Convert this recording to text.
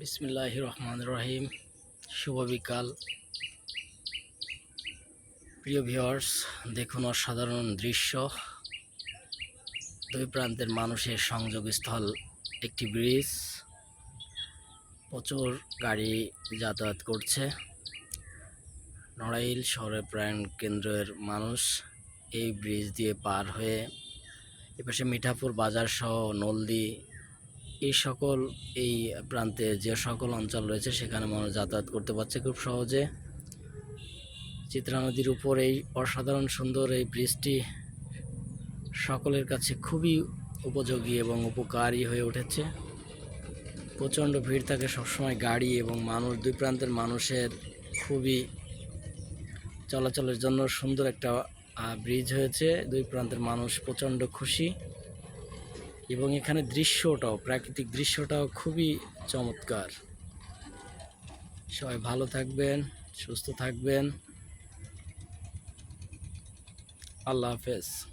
বিসমিল্লাহ রহমান রহিম শুভ বিকাল প্রিয় ভিউয়ার্স, দেখুন অসাধারণ দৃশ্য। দুই প্রান্তের মানুষের সংযোগস্থল একটি ব্রিজ। প্রচুর গাড়ি যাতায়াত করছে। নড়াইল শহরের প্রাণ কেন্দ্রের মানুষ এই ব্রিজ দিয়ে পার হয়ে এপাশে মিঠাপুর বাজার সহ নলদি এই সকল এই প্রান্তে যে সকল অঞ্চল রয়েছে, সেখানে মানুষ যাতায়াত করতে পারছে খুব সহজে। চিত্রা নদীর উপর এই অসাধারণ সুন্দর এই ব্রিজটি সকলের কাছে খুবই উপযোগী এবং উপকারী হয়ে উঠেছে। প্রচণ্ড ভিড় থাকে সবসময় গাড়ি এবং মানুষ, দুই প্রান্তের মানুষের খুবই চলাচলের জন্য সুন্দর একটা ব্রিজ হয়েছে। দুই প্রান্তের মানুষ প্রচণ্ড খুশি। এবং এখানে দৃশ্যটাও প্রাকৃতিক দৃশ্যটাও খুবই চমৎকার। সবাই ভালো থাকবেন সুস্থ থাকবেন। আল্লাহ হাফেজ।